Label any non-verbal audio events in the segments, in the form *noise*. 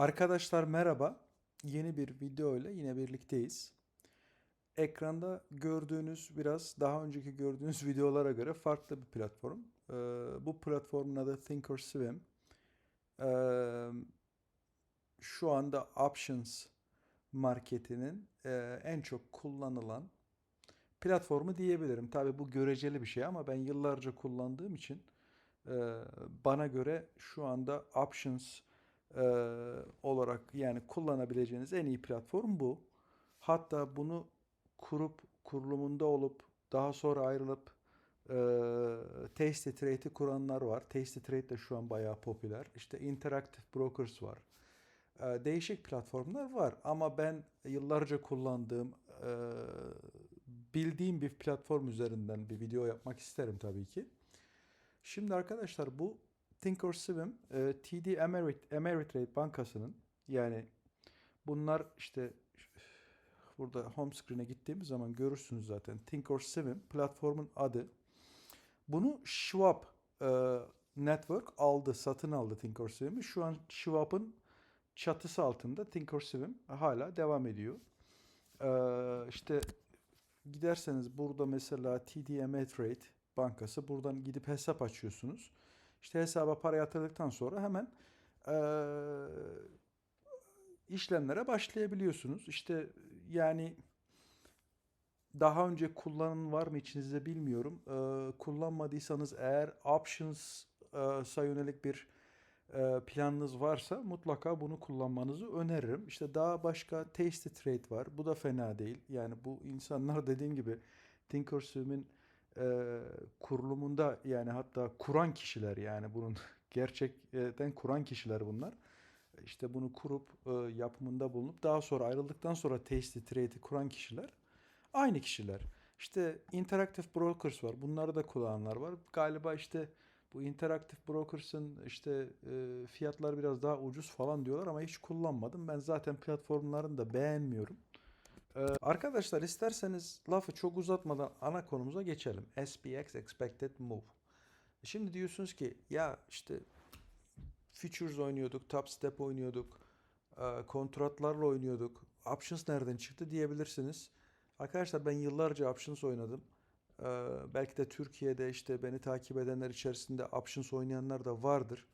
Arkadaşlar merhaba. Yeni bir video ile yine birlikteyiz. Ekranda gördüğünüz biraz daha önceki gördüğünüz *laughs* videolara göre farklı bir platform. Ee, bu platformun adı Thinkorswim. Ee, şu anda Options marketinin e, en çok kullanılan platformu diyebilirim. Tabii bu göreceli bir şey ama ben yıllarca kullandığım için e, bana göre şu anda Options e, olarak yani kullanabileceğiniz en iyi platform bu. Hatta bunu kurup kurulumunda olup daha sonra ayrılıp e, Tasty Trade'i kuranlar var. Tasty Trade de şu an bayağı popüler. İşte Interactive Brokers var. E, değişik platformlar var ama ben yıllarca kullandığım, e, bildiğim bir platform üzerinden bir video yapmak isterim tabii ki. Şimdi arkadaşlar bu Thinkorswim e, TD Amerit Ameritrade Bankası'nın yani bunlar işte burada home screen'e gittiğimiz zaman görürsünüz zaten Thinkorswim platformun adı. Bunu Schwab e, Network aldı, satın aldı Thinkorswim'i. Şu an Schwab'ın çatısı altında Thinkorswim hala devam ediyor. E, işte giderseniz burada mesela TD Ameritrade Bankası buradan gidip hesap açıyorsunuz. İşte hesaba para yatırdıktan sonra hemen eee, işlemlere başlayabiliyorsunuz. İşte yani daha önce kullanın var mı içinizde bilmiyorum. Eee, kullanmadıysanız eğer options sa yönelik bir eee, planınız varsa mutlaka bunu kullanmanızı öneririm. İşte daha başka Tasty Trade var. Bu da fena değil. Yani bu insanlar *laughs* dediğim gibi Thinkorswim'in eee, kurulumunda yani hatta kuran kişiler yani bunun *laughs* gerçekten kuran kişiler bunlar. İşte bunu kurup e, yapımında bulunup daha sonra ayrıldıktan sonra Tasty Trade'i kuran kişiler aynı kişiler. İşte Interactive Brokers var. Bunları da kullananlar var. Galiba işte bu Interactive Brokers'ın işte e, fiyatlar biraz daha ucuz falan diyorlar ama hiç kullanmadım. Ben zaten platformlarını da beğenmiyorum. Ee, arkadaşlar isterseniz lafı çok uzatmadan ana konumuza geçelim. SPX Expected Move. Şimdi diyorsunuz ki ya işte futures oynuyorduk, top step oynuyorduk, e, kontratlarla oynuyorduk. Options nereden çıktı diyebilirsiniz. Arkadaşlar ben yıllarca options oynadım. Ee, belki de Türkiye'de işte beni takip edenler içerisinde options oynayanlar da vardır.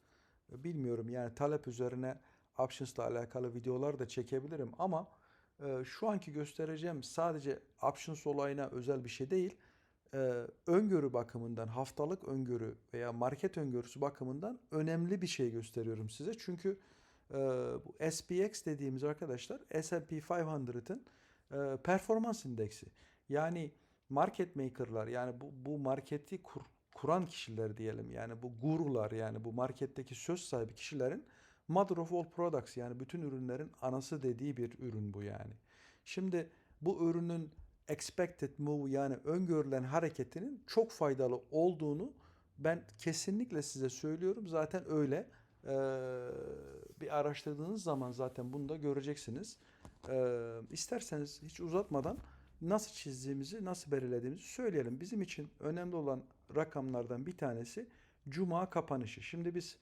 Bilmiyorum yani talep üzerine options'la alakalı videolar da çekebilirim ama e, şu anki göstereceğim sadece options olayına özel bir şey değil. E, öngörü bakımından, haftalık öngörü veya market öngörüsü bakımından önemli bir şey gösteriyorum size. Çünkü e, bu SPX dediğimiz arkadaşlar S&P 500'ın e, performans indeksi. Yani market maker'lar yani bu, bu marketi kur- kuran kişiler diyelim yani bu gurular yani bu marketteki söz sahibi kişilerin mother of all products yani bütün ürünlerin anası dediği bir ürün bu yani. Şimdi bu ürünün expected move yani öngörülen hareketinin çok faydalı olduğunu ben kesinlikle size söylüyorum. Zaten öyle. Ee, bir araştırdığınız zaman zaten bunu da göreceksiniz. Ee, isterseniz hiç uzatmadan nasıl çizdiğimizi, nasıl belirlediğimizi söyleyelim. Bizim için önemli olan rakamlardan bir tanesi Cuma kapanışı. Şimdi biz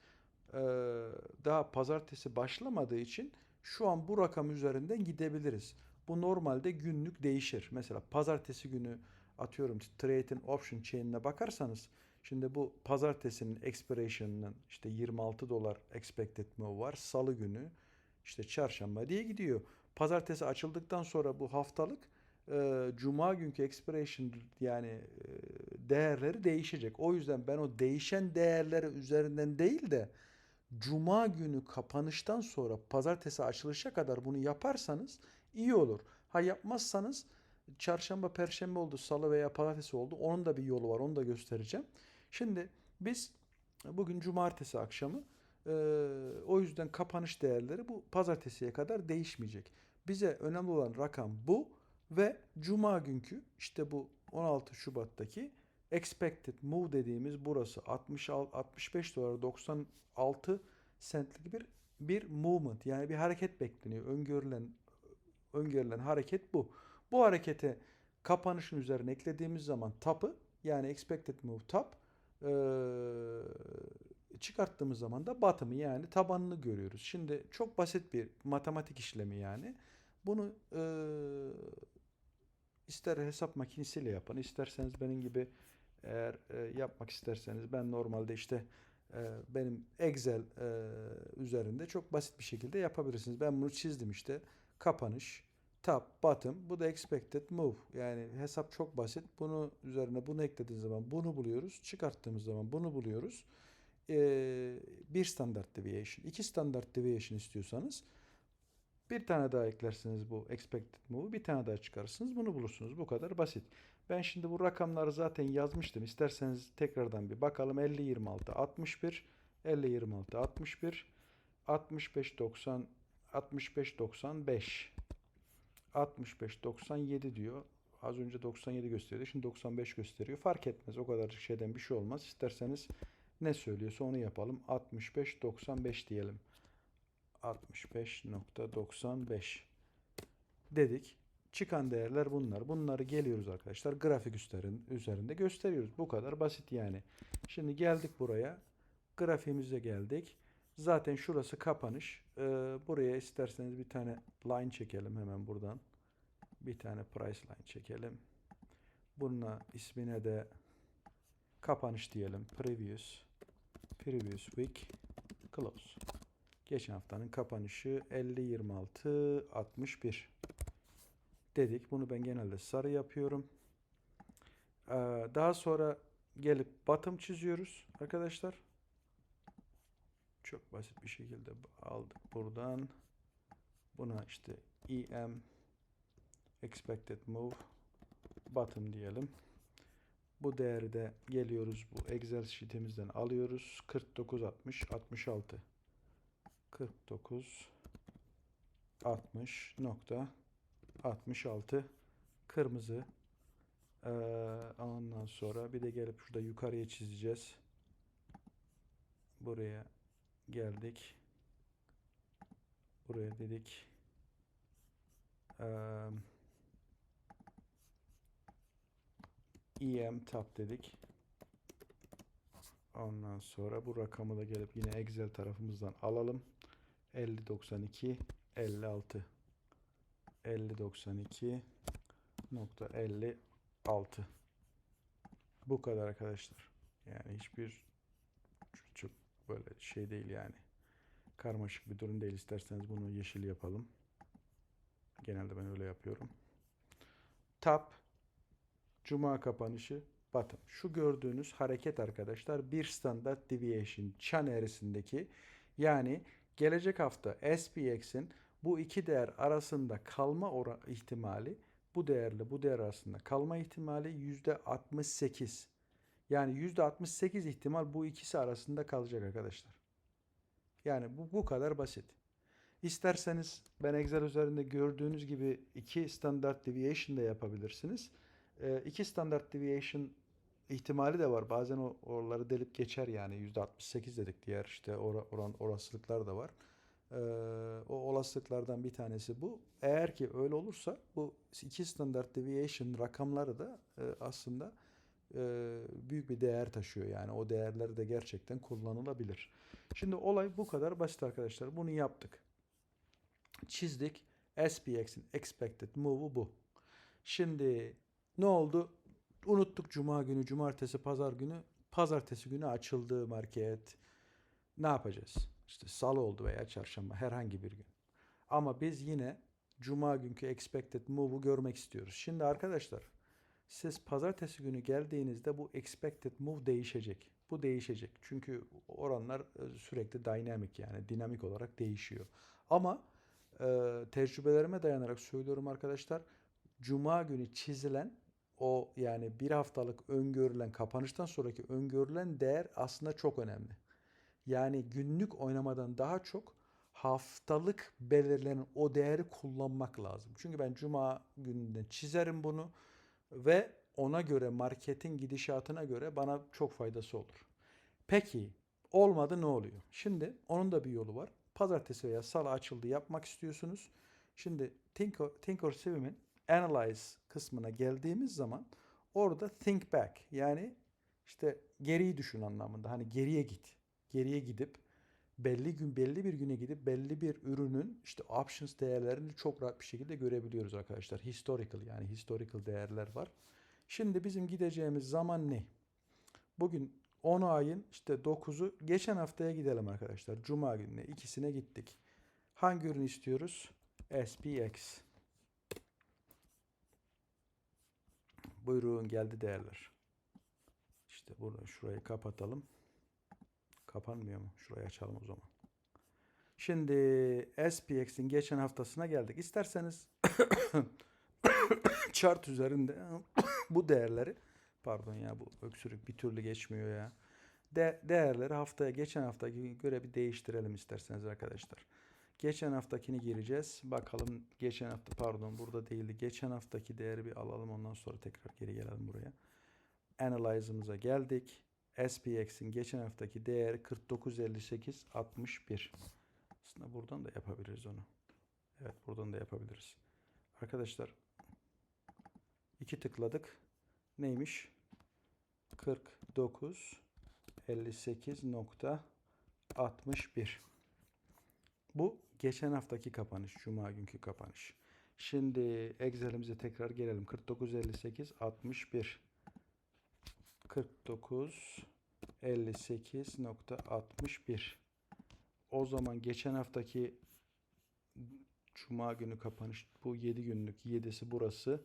daha pazartesi başlamadığı için şu an bu rakam üzerinden gidebiliriz. Bu normalde günlük değişir. Mesela pazartesi günü atıyorum trade'in option chain'ine bakarsanız şimdi bu pazartesinin expiration'ının işte 26 dolar expected move var. Salı günü işte çarşamba diye gidiyor. Pazartesi açıldıktan sonra bu haftalık e, cuma günkü expiration yani e, değerleri değişecek. O yüzden ben o değişen değerleri üzerinden değil de cuma günü kapanıştan sonra pazartesi açılışa kadar bunu yaparsanız iyi olur. Ha yapmazsanız çarşamba, perşembe oldu, salı veya pazartesi oldu. Onun da bir yolu var. Onu da göstereceğim. Şimdi biz bugün cumartesi akşamı e, o yüzden kapanış değerleri bu pazartesiye kadar değişmeyecek. Bize önemli olan rakam bu ve cuma günkü işte bu 16 Şubat'taki expected move dediğimiz burası 60 65 dolar 96 centlik bir bir movement yani bir hareket bekleniyor. Öngörülen öngörülen hareket bu. Bu harekete kapanışın üzerine eklediğimiz zaman tapı yani expected move tap Çıkarttığımız zaman da bottom'ı yani tabanını görüyoruz. Şimdi çok basit bir matematik işlemi yani. Bunu e, ister hesap makinesiyle yapın, isterseniz benim gibi eğer e, yapmak isterseniz ben normalde işte e, benim Excel e, üzerinde çok basit bir şekilde yapabilirsiniz. Ben bunu çizdim işte. Kapanış, top, bottom. Bu da expected move. Yani hesap çok basit. Bunu üzerine bunu eklediğiniz zaman bunu buluyoruz. Çıkarttığımız zaman bunu buluyoruz. E, bir standart deviation. iki standart deviation istiyorsanız bir tane daha eklersiniz bu expected move'u. Bir tane daha çıkarırsınız. Bunu bulursunuz. Bu kadar basit. Ben şimdi bu rakamları zaten yazmıştım. İsterseniz tekrardan bir bakalım. 50 26 61 50 26 61 65 90 65 95 65 97 diyor. Az önce 97 gösteriyordu. Şimdi 95 gösteriyor. Fark etmez. O kadar şeyden bir şey olmaz. İsterseniz ne söylüyorsa onu yapalım. 65 95 diyelim. 65.95 dedik. Çıkan değerler bunlar. Bunları geliyoruz arkadaşlar. Grafik üstlerin, üzerinde gösteriyoruz. Bu kadar basit yani. Şimdi geldik buraya. Grafiğimize geldik. Zaten şurası kapanış. Ee, buraya isterseniz bir tane line çekelim hemen buradan. Bir tane price line çekelim. Bununla ismine de kapanış diyelim. Previous Previous week close. Geçen haftanın kapanışı 50 26 61 dedik. Bunu ben genelde sarı yapıyorum. Ee, daha sonra gelip bottom çiziyoruz arkadaşlar. Çok basit bir şekilde aldık buradan. Buna işte EM expected move bottom diyelim. Bu değeri de geliyoruz bu Excel sheetimizden alıyoruz. 49 60 66 49 60 nokta 66 kırmızı ee, ondan sonra bir de gelip şurada yukarıya çizeceğiz. Buraya geldik. Buraya dedik. Ee, EM tab dedik. Ondan sonra bu rakamı da gelip yine Excel tarafımızdan alalım. 5092 56 5092 nokta 56 bu kadar arkadaşlar. Yani hiçbir çok böyle şey değil yani. Karmaşık bir durum değil. İsterseniz bunu yeşil yapalım. Genelde ben öyle yapıyorum. Tap Cuma kapanışı bottom. Şu gördüğünüz hareket arkadaşlar bir standart deviation çan eğrisindeki yani gelecek hafta SPX'in bu iki değer arasında kalma ihtimali bu değerle bu değer arasında kalma ihtimali %68. Yani %68 ihtimal bu ikisi arasında kalacak arkadaşlar. Yani bu, bu kadar basit. İsterseniz ben Excel üzerinde gördüğünüz gibi iki standart deviation da yapabilirsiniz. E, iki standart deviation ihtimali de var. Bazen o oraları delip geçer yani %68 dedik diğer işte or oran olasılıklar da var. Ee, o olasılıklardan bir tanesi bu. Eğer ki öyle olursa bu iki standart deviation rakamları da e, aslında e, büyük bir değer taşıyor. Yani o değerleri de gerçekten kullanılabilir. Şimdi olay bu kadar basit arkadaşlar. Bunu yaptık. Çizdik. SPX'in expected move'u bu. Şimdi ne oldu? Unuttuk cuma günü, cumartesi, pazar günü. Pazartesi günü açıldı market. Ne yapacağız? İşte salı oldu veya çarşamba herhangi bir gün. Ama biz yine cuma günkü expected move'u görmek istiyoruz. Şimdi arkadaşlar siz pazartesi günü geldiğinizde bu expected move değişecek. Bu değişecek. Çünkü oranlar e, sürekli dynamic yani dinamik olarak değişiyor. Ama e, tecrübelerime dayanarak söylüyorum arkadaşlar. Cuma günü çizilen o yani bir haftalık öngörülen kapanıştan sonraki öngörülen değer aslında çok önemli. Yani günlük oynamadan daha çok haftalık belirlenen o değeri kullanmak lazım. Çünkü ben cuma gününde çizerim bunu ve ona göre marketin gidişatına göre bana çok faydası olur. Peki olmadı ne oluyor? Şimdi onun da bir yolu var. Pazartesi veya salı açıldı yapmak istiyorsunuz. Şimdi Tinker, Thinkorswim'in Analyze kısmına geldiğimiz zaman orada think back yani işte geriyi düşün anlamında. Hani geriye git geriye gidip belli gün belli bir güne gidip belli bir ürünün işte options değerlerini çok rahat bir şekilde görebiliyoruz arkadaşlar. Historical yani historical değerler var. Şimdi bizim gideceğimiz zaman ne? Bugün 10 ayın işte 9'u geçen haftaya gidelim arkadaşlar. Cuma gününe ikisine gittik. Hangi ürün istiyoruz? SPX. Buyurun geldi değerler. İşte bunu şurayı kapatalım. Kapanmıyor mu? Şurayı açalım o zaman. Şimdi SPX'in geçen haftasına geldik. İsterseniz *coughs* chart üzerinde *coughs* bu değerleri pardon ya bu öksürük bir türlü geçmiyor ya. De, değerleri haftaya geçen haftaki göre bir değiştirelim isterseniz arkadaşlar. Geçen haftakini gireceğiz. Bakalım geçen hafta pardon burada değildi. Geçen haftaki değeri bir alalım ondan sonra tekrar geri gelelim buraya. Analyze'ımıza geldik. SPX'in geçen haftaki değeri 49.58.61. Aslında buradan da yapabiliriz onu. Evet buradan da yapabiliriz. Arkadaşlar iki tıkladık. Neymiş? 49 58.61. Bu geçen haftaki kapanış. Cuma günkü kapanış. Şimdi Excel'imize tekrar gelelim. 49 58 61 49 58.61 O zaman geçen haftaki Cuma günü kapanış bu 7 günlük 7'si burası.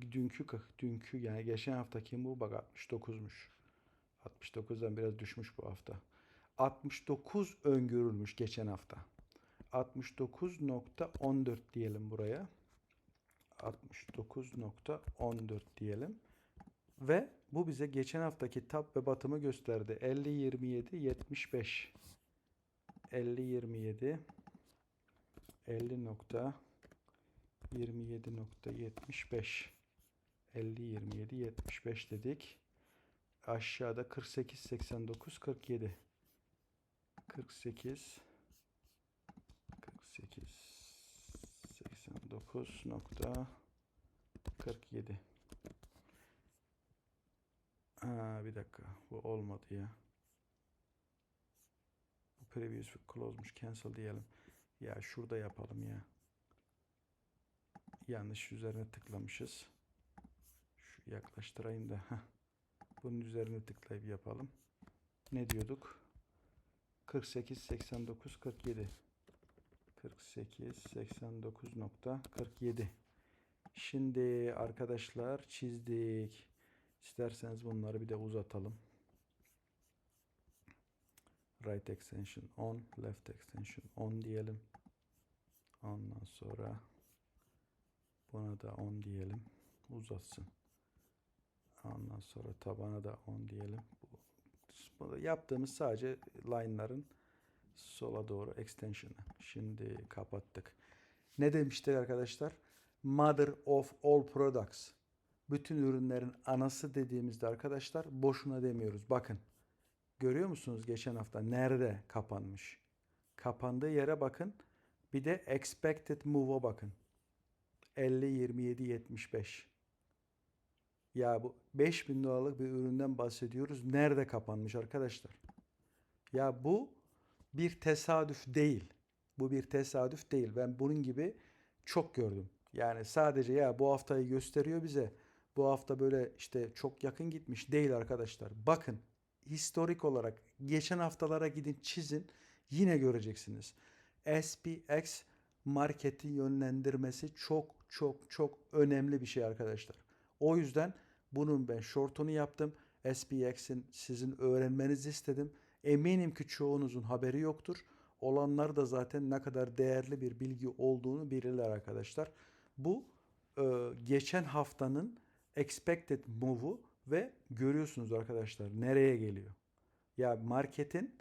Dünkü dünkü yani geçen haftaki bu bak 69'muş. 69'dan biraz düşmüş bu hafta. 69 öngörülmüş geçen hafta. 69.14 diyelim buraya. 69.14 diyelim. Ve bu bize geçen haftaki tap ve batımı gösterdi. 50 27 75 50 27 50 nokta 27.75 50 27 75 dedik. Aşağıda 48 89 47 48 48 89 nokta 47 Ha, bir dakika. Bu olmadı ya. Bu previous close'muş. Cancel diyelim. Ya şurada yapalım ya. Yanlış üzerine tıklamışız. Şu yaklaştırayım da. Heh. Bunun üzerine tıklayıp yapalım. Ne diyorduk? 48 89 47 48 89.47 Şimdi arkadaşlar çizdik. İsterseniz bunları bir de uzatalım. Right extension on, left extension on diyelim. Ondan sonra buna da on diyelim. Uzatsın. Ondan sonra tabana da on diyelim. Bu yaptığımız sadece line'ların sola doğru extension'ı. Şimdi kapattık. Ne demiştik arkadaşlar? Mother of all products. Bütün ürünlerin anası dediğimizde arkadaşlar boşuna demiyoruz. Bakın. Görüyor musunuz geçen hafta nerede kapanmış? Kapandığı yere bakın. Bir de expected move'a bakın. 50 27 75. Ya bu 5000 dolarlık bir üründen bahsediyoruz. Nerede kapanmış arkadaşlar? Ya bu bir tesadüf değil. Bu bir tesadüf değil. Ben bunun gibi çok gördüm. Yani sadece ya bu haftayı gösteriyor bize. Bu hafta böyle işte çok yakın gitmiş değil arkadaşlar. Bakın historik olarak geçen haftalara gidin çizin yine göreceksiniz. SPX marketi yönlendirmesi çok çok çok önemli bir şey arkadaşlar. O yüzden bunun ben shortunu yaptım. SPX'in sizin öğrenmenizi istedim. Eminim ki çoğunuzun haberi yoktur. Olanlar da zaten ne kadar değerli bir bilgi olduğunu bilirler arkadaşlar. Bu geçen haftanın expected move'u ve görüyorsunuz arkadaşlar nereye geliyor. Ya marketin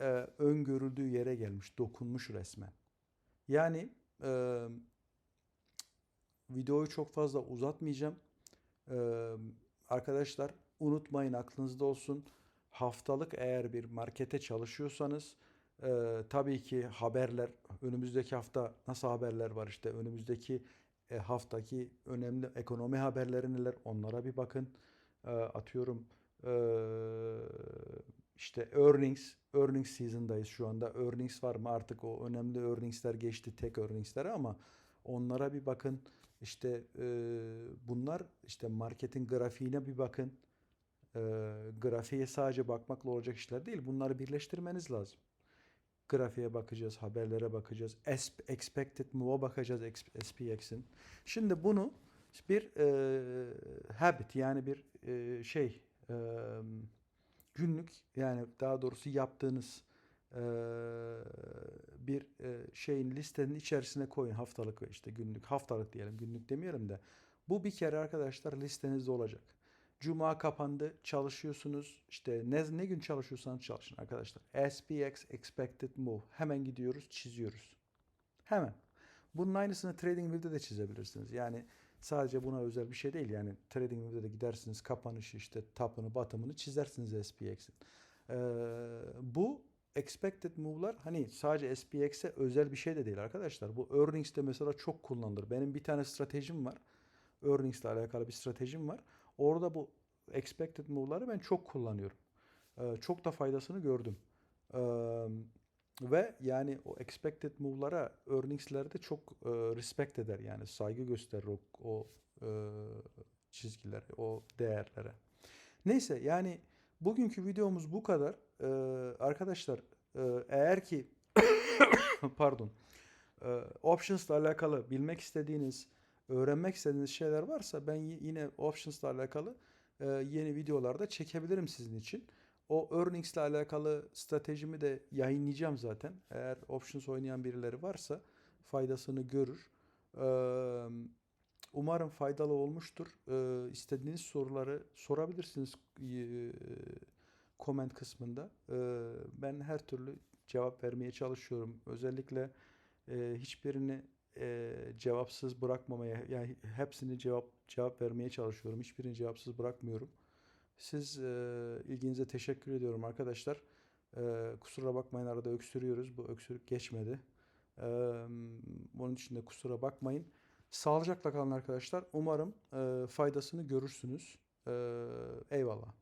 e, öngörüldüğü yere gelmiş, dokunmuş resmen. Yani e, videoyu çok fazla uzatmayacağım. E, arkadaşlar unutmayın aklınızda olsun. Haftalık eğer bir markete çalışıyorsanız e, tabii ki haberler önümüzdeki hafta nasıl haberler var işte önümüzdeki e, haftaki önemli ekonomi haberleri neler onlara bir bakın. E, atıyorum e, işte earnings, earnings season'dayız şu anda. Earnings var mı? Artık o önemli earnings'ler geçti tek earnings'ler ama onlara bir bakın. İşte e, bunlar işte marketin grafiğine bir bakın. E, grafiğe sadece bakmakla olacak işler değil. Bunları birleştirmeniz lazım. Grafiğe bakacağız, haberlere bakacağız, es- expected move'a bakacağız SPX'in. Şimdi bunu bir e, habit yani bir e, şey e, günlük yani daha doğrusu yaptığınız e, bir e, şeyin listenin içerisine koyun haftalık ve işte günlük haftalık diyelim günlük demeyelim de bu bir kere arkadaşlar listenizde olacak. Cuma kapandı çalışıyorsunuz işte ne, ne gün çalışıyorsanız çalışın arkadaşlar. SPX expected move hemen gidiyoruz çiziyoruz. Hemen. Bunun aynısını TradingView'de de çizebilirsiniz. Yani sadece buna özel bir şey değil. Yani TradingView'de de gidersiniz kapanışı işte tapını batımını çizersiniz SPX'in. Ee, bu expected move'lar hani sadece SPX'e özel bir şey de değil arkadaşlar. Bu earnings'te mesela çok kullanılır. Benim bir tane stratejim var. Earnings'le alakalı bir stratejim var. Orada bu expected move'ları ben çok kullanıyorum. Ee, çok da faydasını gördüm. Ee, ve yani o expected move'lara earnings'lerde çok e, respect eder yani saygı gösterir o, o e, o değerlere. Neyse yani bugünkü videomuz bu kadar. Ee, arkadaşlar e, eğer ki *coughs* pardon e, options'la alakalı bilmek istediğiniz, öğrenmek istediğiniz şeyler varsa ben yine options'la alakalı e, yeni videolarda çekebilirim sizin için. O earnings'le alakalı stratejimi de yayınlayacağım zaten. Eğer options oynayan birileri varsa faydasını görür. Eee, Umarım faydalı olmuştur. Eee istediğiniz soruları sorabilirsiniz eee, comment kısmında. Ben her türlü cevap vermeye çalışıyorum. Özellikle hiçbirini eee, cevapsız bırakmamaya, yani hepsini cevap cevap vermeye çalışıyorum. Hiçbirini cevapsız bırakmıyorum. Siz eee, ilginize teşekkür ediyorum arkadaşlar. Eee, kusura bakmayın arada öksürüyoruz. Bu öksürük geçmedi. Eee, onun için de kusura bakmayın. Sağlıcakla kalın arkadaşlar. Umarım eee, faydasını görürsünüz. Eee, eyvallah.